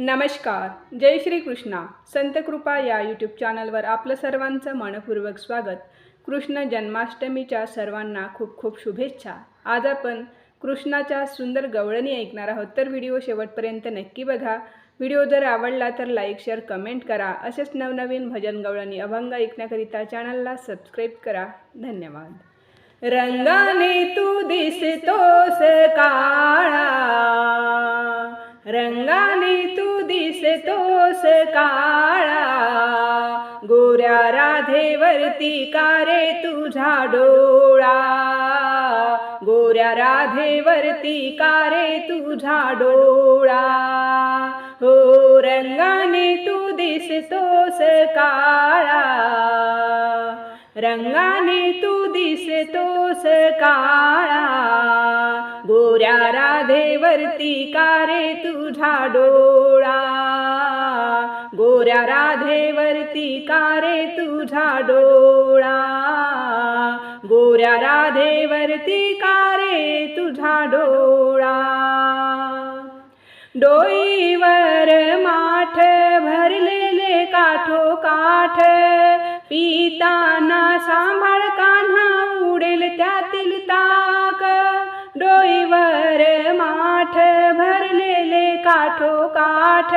नमस्कार जय श्री कृष्णा संत कृपा या यूट्यूब चॅनलवर आपलं सर्वांचं मनपूर्वक स्वागत. कृष्ण जन्माष्टमीच्या सर्वांना खूप खूप शुभेच्छा. आज आपण कृष्णाच्या सुंदर गवळणी ऐकणार आहोत. तर व्हिडिओ शेवटपर्यंत नक्की बघा. व्हिडिओ जर आवडला तर लाईक शेअर कमेंट करा. असेच नवनवीन भजन गवळणी अभंग ऐकण्याकरिता चॅनलला सबस्क्राईब करा. धन्यवाद. रंगाने तू दिसतोस काळा. रंगाने तू दिसतोस काळा. गोऱ्या राधेवरती कारे तुझा डोळा? गोऱ्या राधेवरती कारे तुझा डोळा? हो रंगाने तू दिसतोस काळा. रंगाने तू दिसतोस काळा. गोऱ्या राधेवरती कारे तुझा डोळा? गोऱ्या राधेवरती कारे तुझा डोळा? गोऱ्या राधेवरती कारे तुझा डोळा? डोईवर माठ भरलेले काठो काठ पिताना सांभाळ कान्हा उडेल त्यातील ताक. डोईवर माठ भरलेले काठो काठ.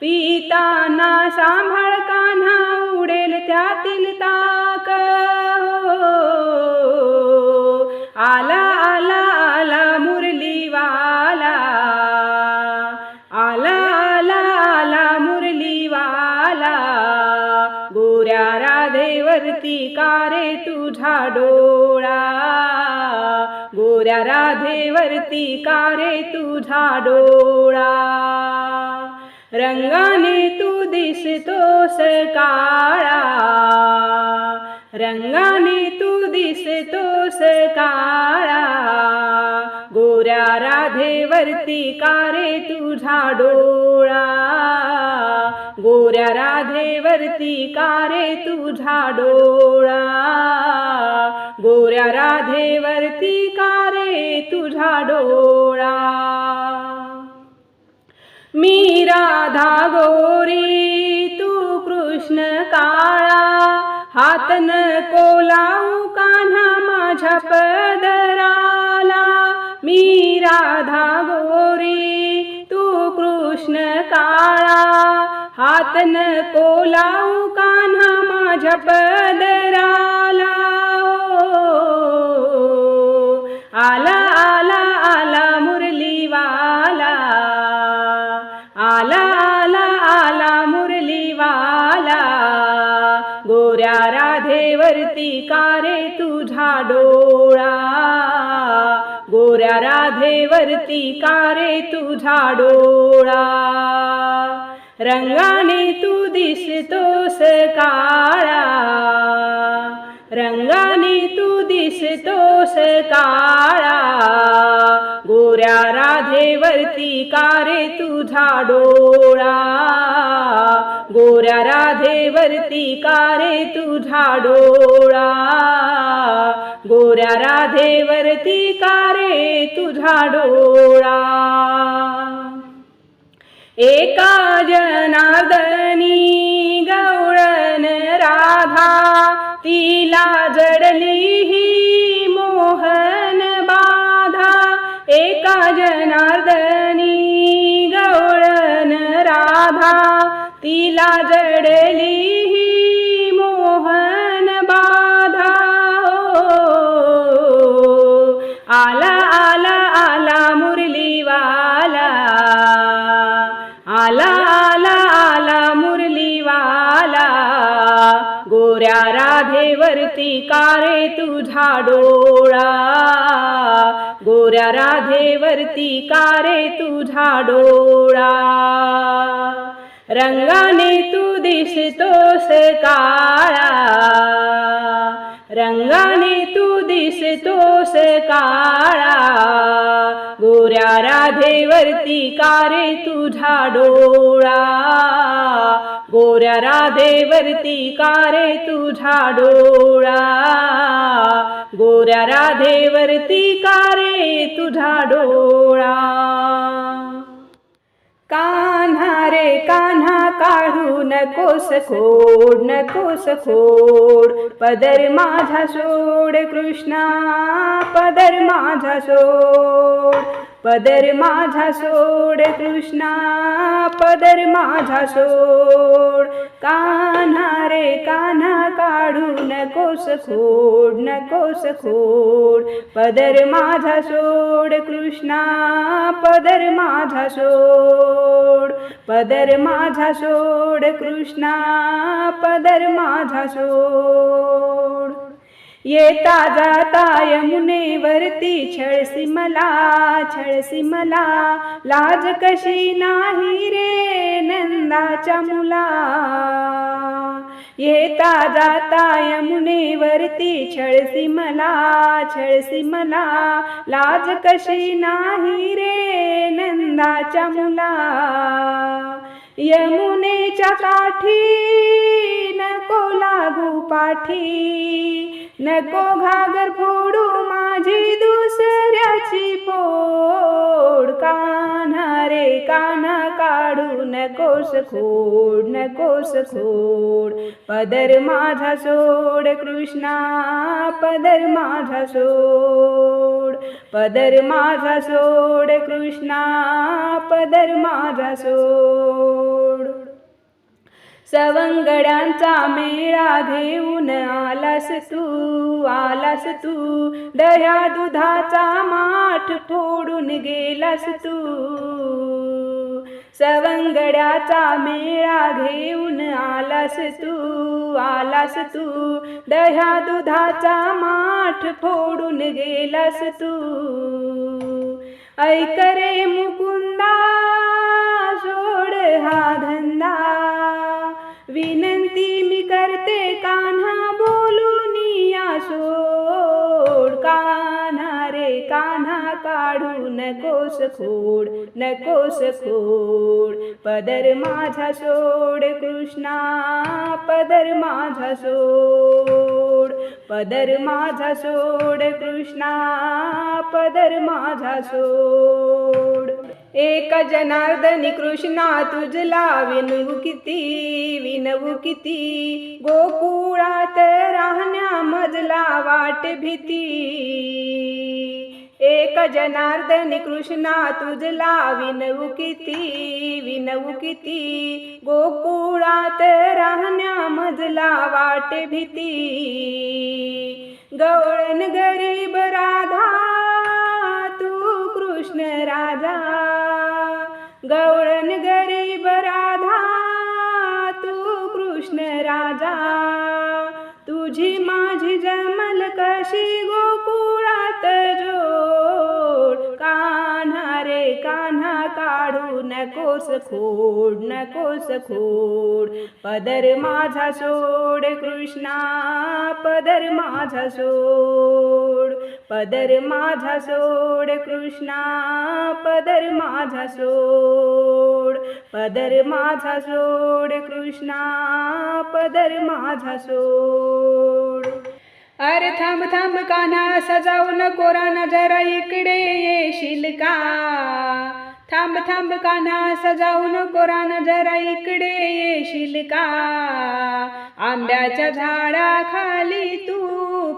पिताना सांभाळ कान्हा उडेल त्यातील ताक. हो, हो, हो, आला वरती कारे तुझा डोळा. रंगाने तू दिसतोस काळा. रंगाने तू दिसतोस काळा. गोऱ्या राधेवरती कारे तुझा डोळा. गोऱ्या राधेवरती कारे तुझा डोळा. गोऱ्या राधेवरती कारे तुझा डोळा? मी राधा गोरी तू कृष्ण काळा हात न कोलाऊ कान्हा माझ्या पदराला. मी राधा गोरी तू कृष्ण काळा हात न कोलाऊ कान्हा माझ्या पदराला. आला आला आला मुरलीवाला. गोऱ्या राधेवरती कारे तुझा डोळा? गोऱ्या राधेवरती कारे तुझा डोळा? रंगाने तू दिसतोस काळा. रंगाने तू दिसतोस काळा. गोऱ्या राधेवरती कारे तुझा डोळा? गोऱ्या राधेवरती कारे तुझा डोळा? गोऱ्या राधेवरती कारे तुझा डोळा? एका जनार्दनी गौळन राधा तिला जडली ही जनार्दनी गौळन राधा तिला जडली ही मोहन बाधा. हो आला आला आला मुरलीवाला. आला आला आला मुरलीवाला. गोऱ्या राधेवरती कारे तुझा डोळा? गोऱ्या राधेवरती कारे तुझा डोळा रंगाने तू दिसतोस काळा. रंगाने तू दिसतोस काळा. गोऱ्या राधेवरती कारे तुझा डोळा गोऱ्या राधेवरती कारे तुझा डोळा? गोऱ्या राधेवरती कारे तुझा डोळा? कान्हा रे कान्हा काढू नकोस खोड नकोस खोड. पदर माझा सोड कृष्णा पदर माझा सोड. पदर माझा सोड कृष्णा पदर माझा सोड. कान्हा रे कान्हा काढू नकोस खोड नकोस खोड. पदर माझा सोड कृष्णा पदर माझा सोड. पदर माझा सोड कृष्णा पदर माझा सोड. येता जाता यमुनेवरती छळसी मला छळसी मला लाज कशी नाही रे नंदाच्या मुला. येता जाता यमुनेवरती छळसी मला छळसी मला लाज कशी नाही रे नंदाच्या मुला. यमुनेच्या काठी पाठी. नको घागर फोडू माझी दुसऱ्याची फोड. कान्हा रे कान्हा काढू नकोस खोड नकोस खोड. पदर माझा सोड कृष्णा पदर माझा सोड. पदर माझा सोड कृष्णा पदर माझा सोड. सवंगड्यांचा मेळा घेऊन आलास तू आलास तू. दह्या दुधाचा माठ फोडून गेलास तू. सवंगड्याचा मेळा घेऊन आलास तू आलास तू. दह्या दुधाचा माठ फोडून गेलास तू. ऐक रे मुकुंदा सोड हा काढू नकोस खोड नकोस खोड पदर माझा सोड कृष्णा पदर माझा सोड. पदर माझा सोड कृष्णा पदर माझा सोड. एक जनार्दनी कृष्णा तुझला विनवू किती विनवू किती. गोकुळात राहण्या मजला वाट भीती. एक जनार्दनी कृष्णा तुझला विनवू किती विनवू किती गोकुळात राहण्या मजला वाट भीती. गवळण गरीब राधा तू कृष्ण राजा गवळण गरीब राधा तू कृष्ण राजा तुझी मा नकोस खोड नकोस खोड. पदर माझा सोड कृष्णा पदर माझा सोड. पदर माझा सोड कृष्णा पदर माझा सोड. पदर माझा सोड कृष्णा पदर माझा सोड. अरे थांब थांब काना सजाऊ नको राना जरा इकडे येशील का थांब थांब कान्हा सजाऊ कोरान जरा इकडे येशील का आंब्याच्या झाडाखाली तू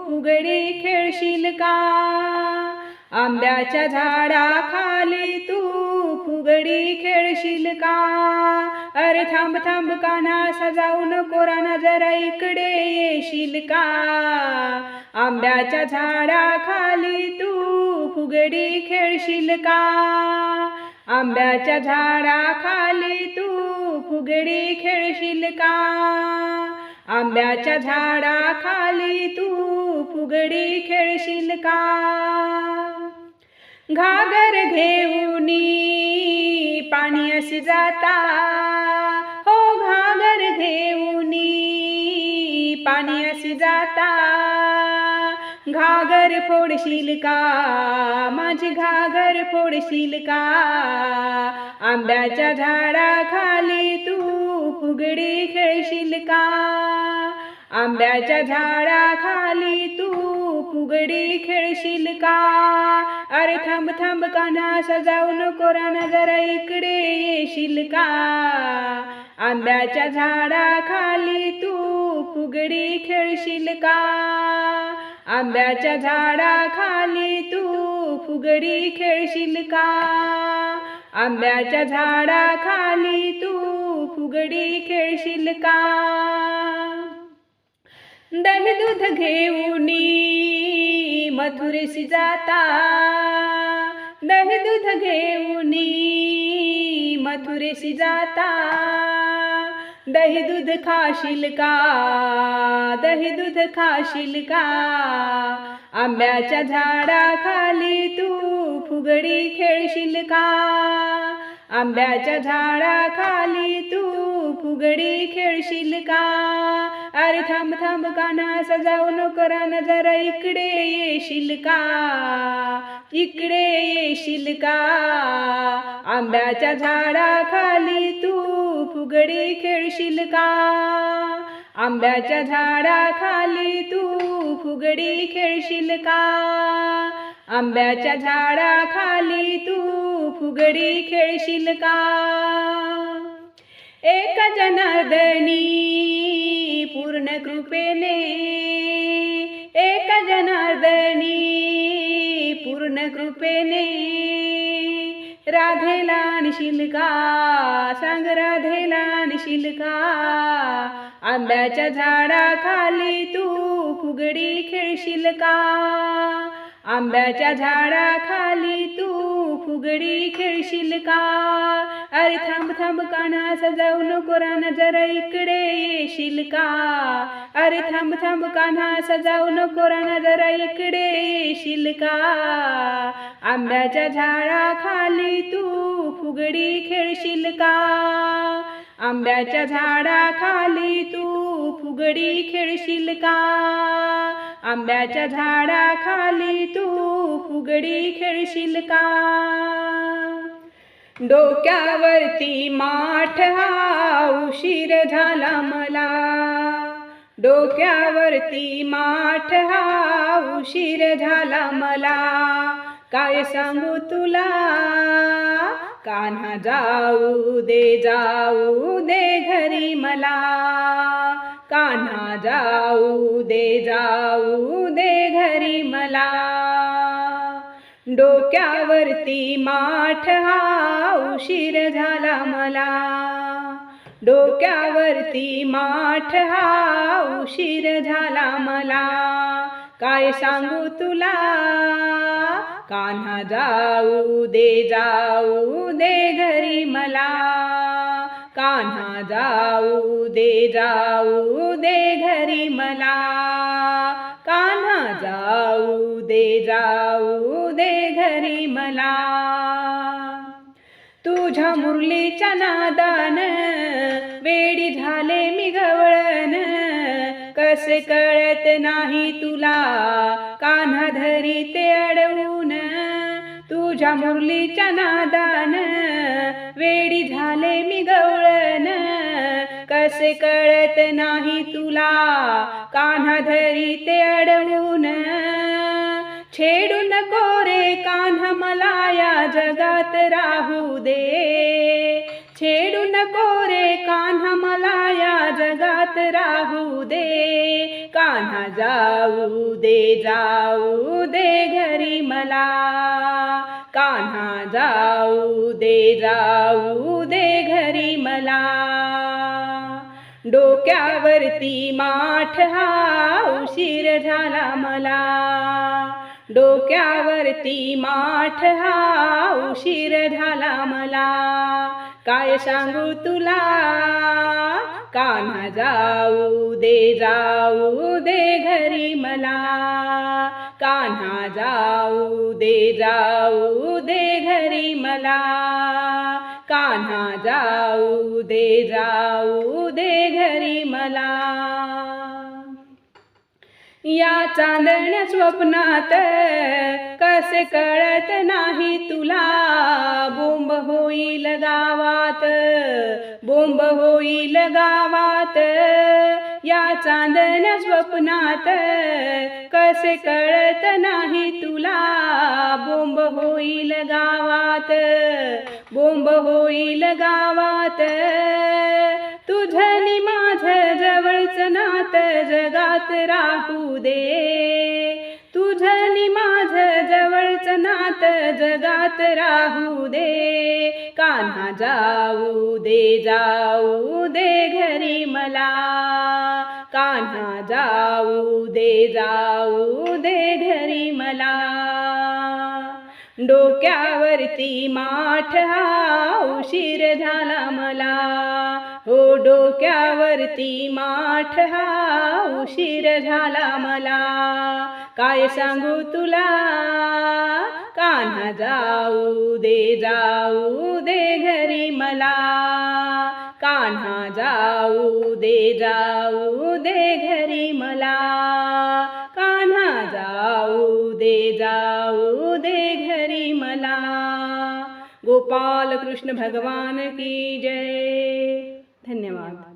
फुगडी खेळशील का आंब्याच्या झाडाखाली तू फुगडी खेळशील का अरे थांब थांब कान्हा सजाऊ कोरान जरा इकडे येशील का आंब्याच्या झाडाखाली तू फुगडी खेळशील का आंब्याच्या झाडाखाली तू फुगडी खेळशील का? आंब्याच्या झाडाखाली तू फुगडी खेळशील का? घागर घेऊन पाणी असे जाता. हो घागर घेऊन पाणी असे जाता. घागर फोडशील का? माझी घागर फोडशील का? आंब्याच्या झाडाखाली तू फुगडी खेळशील का? आंब्याच्या झाडाखाली तू फुगडी खेळशील का? अरे थांब थांब कान्हा सजाऊ नको जरा इकडे येशील का? आंब्याच्या झाडाखाली तू फुगडी खेळशील का? आंब्याच्या झाडाखाली तू फुगडी खेळशील का? आंब्याच्या झाडाखाली तू फुगडी खेळशील का? दही दूध घेऊन मथुरेशी जाता. दही दूध घेऊन मथुरेशी जाता. दही दूध खाशील का दही दूध खाशील का आंब्याच्या झाडाखाली तू फुगडी खेळशील का आंब्याच्या झाडाखाली तू फुगडी खेळशील का? अरे थांब थांब काना सजाऊ करा रान जरा इकडे येशील का? इकडे येशील का? आंब्याच्या झाडाखाली तू फुगडी खेळशील का? आंब्याच्या झाडाखाली तू फुगडी खेळशील का? आंब्याच्या झाडाखाली तू फुगडी खेळशील का? एक जनार्दनी पूर्ण कृपेने. एक जनार्दनी पूर्ण कृपेने. राधेला निशिलका सांग राधेला निशिलका आंब्याच्या झाडाखाली तू फुगडी खेळशील का? आंब्याच्या झाडाखाली तू फुगडी खेळशील का? अरे थांब थांब काना सजाऊ नको राना जरा इकडे येशील का? अरे थांब थांब काना सजाऊ नको राना जरा इकडे येशील का? आंब्याच्या झाडाखाली तू फुगडी खेळशील का? आंब्याच्या झाडाखाली तू फुगडी खेळशील का? आंब्याच्या झाडाखाली तू फुगडी खेळशील का? डोक्यावरती माठ हा उशीर झाला मला. डोक्यावरती माठ हा उशीर झाला मला. काय सांगू तुला? कान्हा जाऊ दे जाऊ दे घरी मला. कान्हा जाऊ दे जाऊ दे घरी मला. डोक्यावरती माठ हा उशीर झाला मला. डोक्यावरती माठ हा उशीर झाला मला. काय सांगू तुला? कान्हा जाऊ दे जाऊ दे घरी मला. कान्हा जाऊ दे जाऊ दे घरी मला. कान्हा जाऊ दे जाऊ दे घरी मला. तुझ्या मुरलीच्या नादान वेडी झाले मी गवळ नाही तुला. कान्हा धरी ते अडवून. तुझ्या मुरलीच्या नादान. वेडी झाले मी गवळण. कसे कळत नाही तुला. कान्हा धरी ते अडवून. छेडू नको रे कान्हा मला या जगात राहू दे. छेडू नको रे कान्हा मला या जगात राहू दे. कान्हा जाऊ दे जाऊ दे घरी मला. कान्हा जाऊ दे जाऊ दे घरी मला. डोक्यावरती माठ हा उशीर झाला मला. डोक्यावरती माठ हा उशीर झाला मला. काय सांगू तुला? कान्हा जाऊ दे जाऊ दे घरी मला. कान्हा जाऊ दे जाऊ दे घरी मला. कान्हा जाऊ दे जाऊ दे घरी मला. या चांदण्या स्वप्नात कसे कळत नाही तुला? बोंब होईल गावात बोंब होईल गावात. या चांदण्या स्वप्नात कसे कळत नाही तुला? बोंब होईल गावात बोंब होईल गावात. जगात राहू दे. तुझनी माझ जवळचं नात जगात राहू दे. कान्हा जाऊ दे जाऊ दे घरी मला. कान्हा जाऊ दे जाऊ दे घरी मला. डोक्यावरती माठ हा उशीर झाला मला. हो डोक्यावरती माठ हा उशीर झाला मला. काय सांगू तुला? कान्हा जाऊ दे जाऊ दे घरी मला. कान्हा जाऊ दे जाऊ दे घरी मला. कान्हा जाऊ दे जाऊ दे घरी मला. गोपाल कृष्ण भगवान की जय. धन्यवाद.